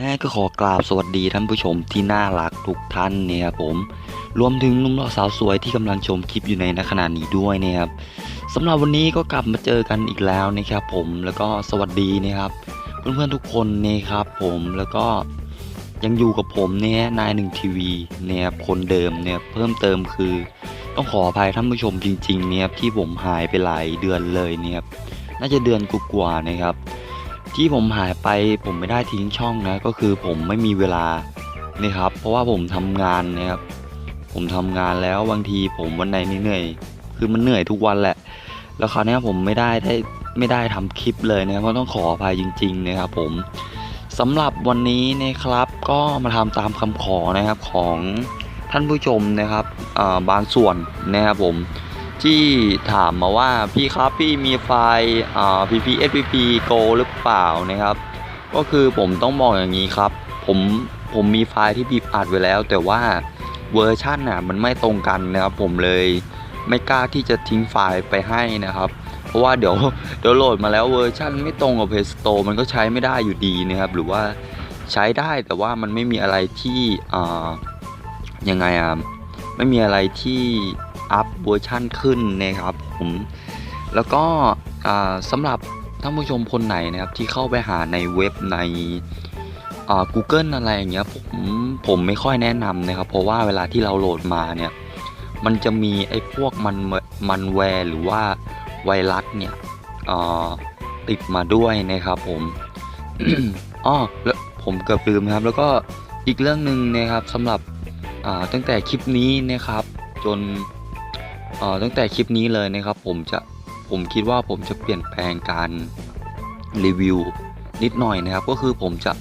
และก็ขอกราบสวัสดีท่านผู้ชมที่น่ารักทุกท่านเนี่ยครับผมรวมถึงนุ่มหล่อสาวสวยที่กำลังชมคลิปอยู่ในณขณะนี้ด้วยนะครับสำหรับวันนี้ก็กลับมาเจอกันอีกแล้วนะครับผมแล้วก็สวัสดีนะครับ เพื่อนๆทุกคนนะครับผมแล้วก็ยังอยู่กับผมเนี่ยนายหนึ่งทีวีเนี่ยครับคนเดิมเนี่ยเพิ่มเติมคือ ต้องขออภัยท่านผู้ชมจริงๆเนี่ยครับที่ผมหายไปหลายเดือนเลยเนี่ยครับน่าจะเดือนกว่าๆนะครับ ที่ผมหายไปผมไม่ได้ทิ้งช่องนะ ก็คือผมไม่มีเวลานี่ครับ เพราะว่าผมทำงานนะครับ ผมทำงานแล้วบางทีผมวันไหนเหนื่อยคือมันเหนื่อยทุกวันแหละ แล้วคราวนี้ผมไม่ได้ได้ไม่ได้ทำคลิปเลยนะครับเพราะต้องขออภัยจริง ๆ นะครับ ผมสำหรับวันนี้นะครับก็มาทำตามคำขอนะครับของท่านผู้ชมนะครับบางส่วนนะครับผม ที่ถามมาว่าพี่ครับพี่มีไฟล์อ่า PP SPP Go หรือเปล่านะครับ ก็คือผมต้องบอกอย่างนี้ครับ ผมผมมีไฟล์ที่บีบอัดไว้แล้ว แต่ว่าเวอร์ชันน่ะมันไม่ตรงกันนะครับ ผมเลยไม่กล้าที่จะทิ้งไฟล์ไปให้นะครับ เพราะว่าเดี๋ยวเดี๋ยวโหลดมาแล้วเวอร์ชันไม่ตรงกับ Play Store มันก็ใช้ไม่ได้อยู่ดีนะครับ หรือว่าใช้ได้แต่ว่ามันไม่มีอะไรที่อ่ายังไงอะไม่มีอะไรที่ อัพเวอร์ชันขึ้นนะครับผมแล้วก็สำหรับท่านผู้ชมคนไหนนะครับที่เข้าไปหาในเว็บในอ่า Google อะไรอย่างเงี้ยผมผมไม่ค่อยแนะนำนะครับ เพราะว่าเวลาที่เราโหลดมาเนี่ยมันจะมีไอ้พวกมันมันแวร์หรือว่าไวรัสเนี่ยติดมาด้วยนะครับผมอ้อแล้วผมเกือบลืมครับ แล้วก็อีกเรื่องหนึ่งนะครับสำหรับตั้งแต่คลิปนี้นะครับ จน ตั้งแต่คลิปนี้เลยนะครับผมจะผมคิดว่าผมจะเปลี่ยนแปลงการรีวิวนิดหน่อยนะครับ ก็คือผมจะ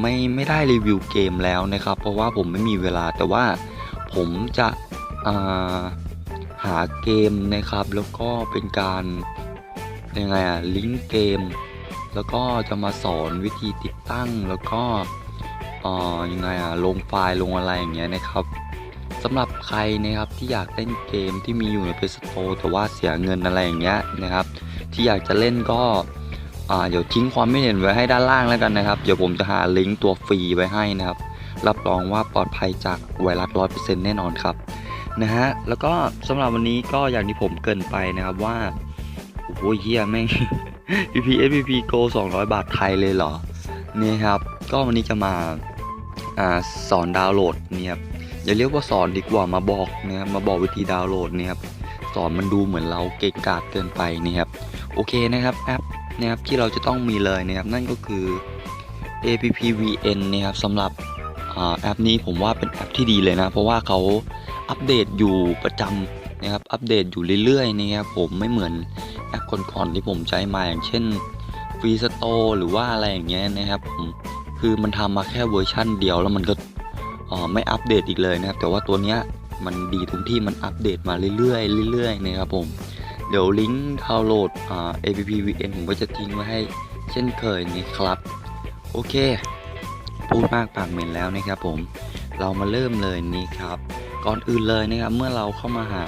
ไม่ไม่ได้รีวิวเกมแล้วนะครับ เพราะว่าผมไม่มีเวลาแต่ว่าผมจะาหาเกมนะครับ แล้วก็เป็นการยังไงอะลิงก์เกม แล้วก็จะมาสอนวิธีติดตั้งแล้วก็ยังไงอะลงไฟล์ลงอะไรอย่างเงี้ยนะครับ สำหรับใครนะครับที่อยากเล่นเกมที่มีอยู่ใน Play Store แต่ว่าเสียเงินอะไรอย่างเงี้ยนะครับ ที่อยากจะเล่นก็เดี๋ยวทิ้งความไม่เห็นไว้ให้ด้านล่างแล้วกันนะครับ เดี๋ยวผมจะหาลิงก์ตัวฟรีไว้ให้นะครับ รับรองว่าปลอดภัยจากไวรัสร้อยเปอร์เซ็นต์แน่นอนครับนะฮะแล้วก็สำหรับวันนี้ก็อย่างที่ผมเกินไปนะครับว่าโอ้โหเฮียแม่ง PP SPP Go 200 บาทไทยเลยเหรอนี่ครับ ก็วันนี้จะมาอ่าสอนดาวน์โหลดเนี่ยครับ อย่าเรียกว่าสอนดีกว่ามาบอกนะครับมาบอกวิธีดาวน์โหลดเนี่ยครับสอนมันดูเหมือนเราเก่งกาจเกินไปนะครับโอเคนะครับแอปนะครับที่เราจะต้องมีเลยนะครับนั่นก็คือ appvn นะครับสำหรับอแอปนี้ผมว่าเป็นแอปที่ดีเลยนะ เพราะว่าเขาอัปเดตอยู่ประจำนะครับอัปเดตอยู่เรื่อยๆนะครับผมไม่เหมือนแอปก่อนๆที่ผมใช้มาอย่างเช่นฟรีสโตร์หรือว่าอะไรอย่างเงี้ยนะครับผมคือมันทำมาแค่เวอร์ชั่นเดียวแล้วมันก็ ไม่อัปเดตอีกเลยนะครับ แต่ว่าตัวเนี้ยมันดีตรงที่มันอัปเดตมาเรื่อยๆเรื่อยๆนะครับผม เดี๋ยวลิงก์ดาวน์โหลดอ่า appvn ผมก็จะทิ้งไว้ให้เช่นเคยนะครับ โอเค พูดมากปากเหม็นแล้วนะครับผม เรามาเริ่มเลยนี่ครับ ก่อนอื่นเลยนะครับ เมื่อเราเข้ามาหา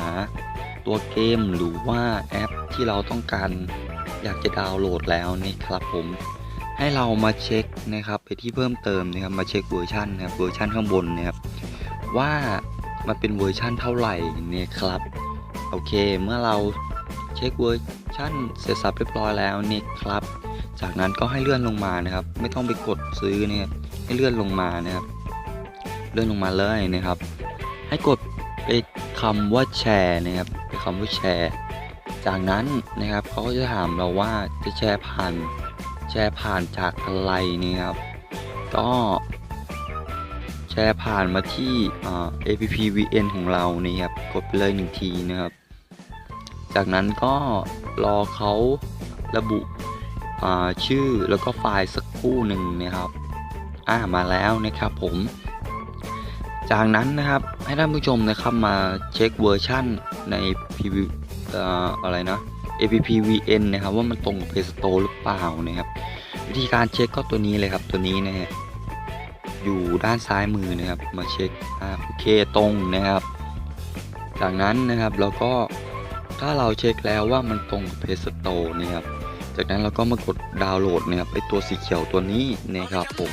ตัวเกมหรือว่าแอปที่เราต้องการอยากจะดาวน์โหลดแล้วนี่ครับผม ให้เรามาเช็คนะครับไปที่เพิ่มเติมนะครับมาเช็คเวอร์ชันนะครับเวอร์ชันข้างบนนะครับว่ามันเป็นเวอร์ชันเท่าไหร่เนี่ยครับโอเคเมื่อเราเช็คเวอร์ชันเสร็จสับเรียบร้อยแล้วนี่ครับ จากนั้นก็ให้เลื่อนลงมานะครับ ไม่ต้องไปกดซื้อนะครับให้เลื่อนลงมานะครับ เลื่อนลงมาเลยนะครับ ให้กดไปคำว่าแชร์นะครับไปคำว่าแชร์ จากนั้นนะครับเขาก็จะถามเราว่าจะแชร์ผ่าน แชร์ผ่านจากอะไรเนี่ยครับ ก็แชร์ผ่านมาที่อ่า appvn ของเรานี่ครับ กดไปเลยหนึ่งทีนะครับ จากนั้นก็รอเขาระบุชื่อแล้วก็ไฟล์สักคู่หนึ่งนะครับ อ่ามาแล้วนะครับผม จากนั้นนะครับให้ท่านผู้ชมนะครับมาเช็คเวอร์ชันใน PV ออะไรนะ appvn นะครับว่ามันตรงกับ Play Store หรือเปล่านะครับ วิธีการเช็คก็ตัวนี้เลยครับตัวนี้นะฮะอยู่ด้านซ้ายมือนะครับ มาเช็คโอเคตรงนะครับ จากนั้นนะครับเราก็ถ้าเราเช็คแล้วว่ามันตรงกับ Play Store นะครับ จากนั้นเราก็มากดดาวน์โหลดนะครับไอตัวสีเขียวตัวนี้นะครับผม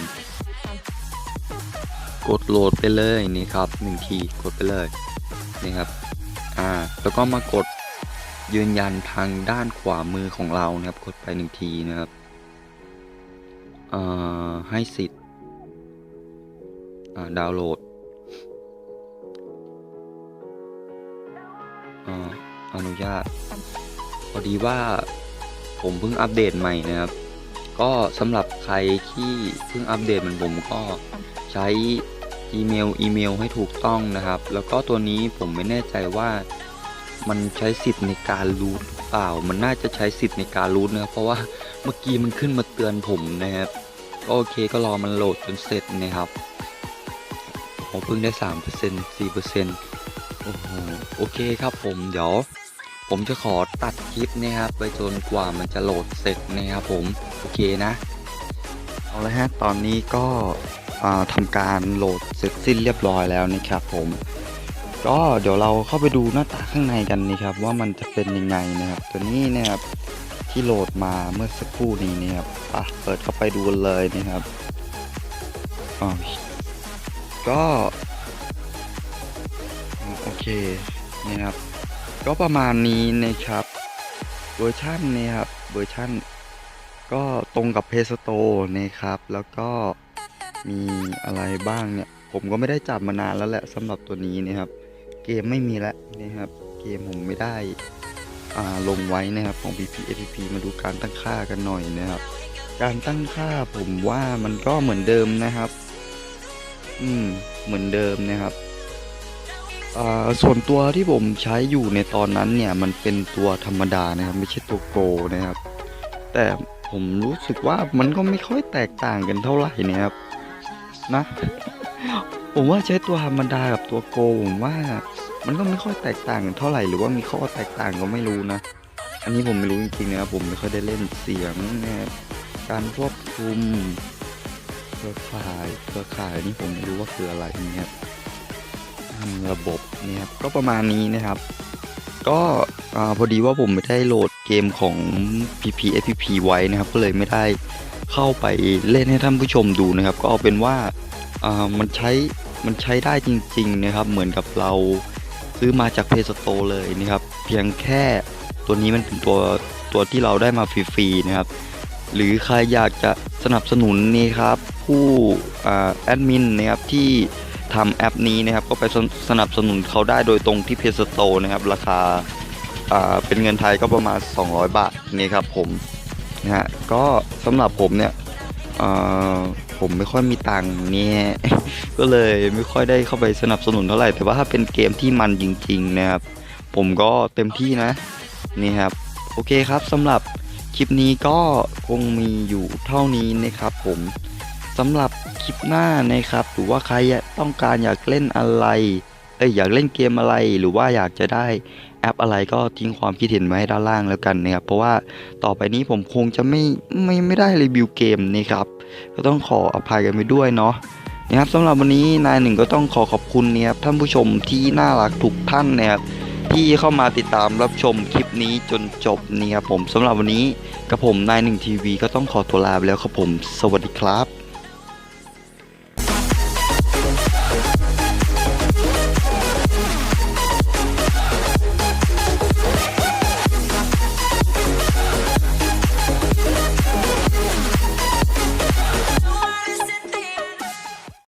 กดโหลดไปเลยนี่ครับหนึ่งทีกดไปเลยนี่ครับอ่าแล้วก็มากดยืนยันทางด้านขวามือของเรานะครับ กดไปหนึ่งทีนะครับ ให้สิทธิ์ดาวน์โหลดอนุญาต พอดีว่าผมเพิ่งอัปเดตใหม่นะครับ ก็สำหรับใครที่เพิ่งอัปเดตเหมือนผมก็ใช้อีเมลอีเมลให้ถูกต้องนะครับ แล้วก็ตัวนี้ผมไม่แน่ใจว่ามันใช้สิทธิ์ในการรูทหรือเปล่า มันน่าจะใช้สิทธิ์ในการรูทนะเพราะว่าเมื่อกี้มันขึ้นมาเตือนผมนะครับ ก็โอเคก็รอมันโหลดจนเสร็จนะครับผมเพิ่งได้3% 4%โอ้โหโอเคครับผมเดี๋ยวผมจะขอตัดคลิปนะครับ ไปจนกว่ามันจะโหลดเสร็จนะครับผมโอเคนะเอาละฮะตอนนี้ก็ทำการโหลดเสร็จสิ้นเรียบร้อยแล้วนะครับผม ก็เดี๋ยวเราเข้าไปดูหน้าตาข้างในกันนะครับ ว่ามันจะเป็นยังไงนะครับ ตัวนี้นะครับ ที่โหลดมาเมื่อสักครู่นี้นะครับอะเปิดเข้าไปดูเลยนะครับอ๋อก็โอเคนะครับ ก็ประมาณนี้นะครับเวอร์ชันเนี่ยครับเวอร์ชันก็ตรงกับเพสโตนะครับ แล้วก็มีอะไรบ้างเนี่ย ผมก็ไม่ได้จับมานานแล้วแหละสำหรับตัวนี้นะครับ เกมไม่มีแล้วนะครับ เกมผมไม่ได้ ลงไว้นะครับของ BP APP มาดูการตั้งค่ากันหน่อยนะครับ การตั้งค่าผมว่ามันก็เหมือนเดิมนะครับ อืม เหมือนเดิมนะครับอ่าส่วนตัวที่ผมใช้อยู่ในตอนนั้นเนี่ยมันเป็นตัวธรรมดานะครับ ไม่ใช่ตัวโกนะครับ แต่ผมรู้สึกว่ามันก็ไม่ค่อยแตกต่างกันเท่าไหร่นะครับ นะ ผมว่าใช้ตัวธรรมดากับตัวโกผมว่า มันก็ไม่ค่อยแตกต่างกันเท่าไหร่หรือว่ามีข้อแตกต่างก็ไม่รู้นะ อันนี้ผมไม่รู้จริงๆนะครับผมไม่ค่อยได้เล่นเสียงนะครับการควบคุมเครือข่ายเครือข่ายนี่ผมไม่รู้ว่าคืออะไรเนี่ยทำระบบเนี่ยครับก็ประมาณนี้นะครับ ก็พอดีว่าผมไม่ได้โหลดเกมของ PP FPP ไว้นะครับ ก็เลยไม่ได้เข้าไปเล่นให้ท่านผู้ชมดูนะครับ ก็เอาเป็นว่า มันใช้มันใช้ได้จริงๆนะครับ เหมือนกับเราซื้อมาจาก Play Store เลยนะครับ เพียงแค่ตัวนี้มันเป็นตัวตัวที่เราได้มาฟรีๆนะครับ หรือใครอยากจะสนับสนุนนี่ครับ ผู้แอดมินนะครับที่ทำแอปนี้นะครับ ก็ไปสนสนับสนุนเขาได้โดยตรงที่เพจสโตนะครับ ราคาเป็นเงินไทยก็ประมาณ 200 บาทนี่ครับผมนะฮะก็สำหรับผมเนี่ยอ่า ผมไม่ค่อยมีตังค์เนี่ยก็เลยไม่ค่อยได้เข้าไปสนับสนุนเท่าไหร่ แต่ว่าถ้าเป็นเกมที่มันจริง ๆ นะครับ ผมก็เต็มที่นะ นี่ครับ โอเคครับสำหรับคลิปนี้ก็คงมีอยู่เท่านี้นะครับผมสำหรับคลิปหน้านะครับ หรือว่าใครต้องการอยากเล่นอะไรเอ้ยอยากเล่นเกมอะไรหรือว่าอยากจะได้ แอปอะไรก็ทิ้งความคิดเห็นไว้ให้ด้านล่างแล้วกันนะครับ เพราะว่าต่อไปนี้ผมคงจะไม่ไม่ไม่ได้รีวิวเกมนะครับ ก็ต้องขออภัยกันไปด้วยเนาะนะครับสำหรับวันนี้นายหนึ่งก็ต้องขอขอบคุณนะครับท่านผู้ชมที่น่ารักทุกท่านนะครับที่เข้ามาติดตามรับชมคลิปนี้จนจบนี่ครับผมสำหรับวันนี้กับผมนายหนึ่งทีวีก็ต้องขอตัวลาไปแล้วครับผม สวัสดีครับ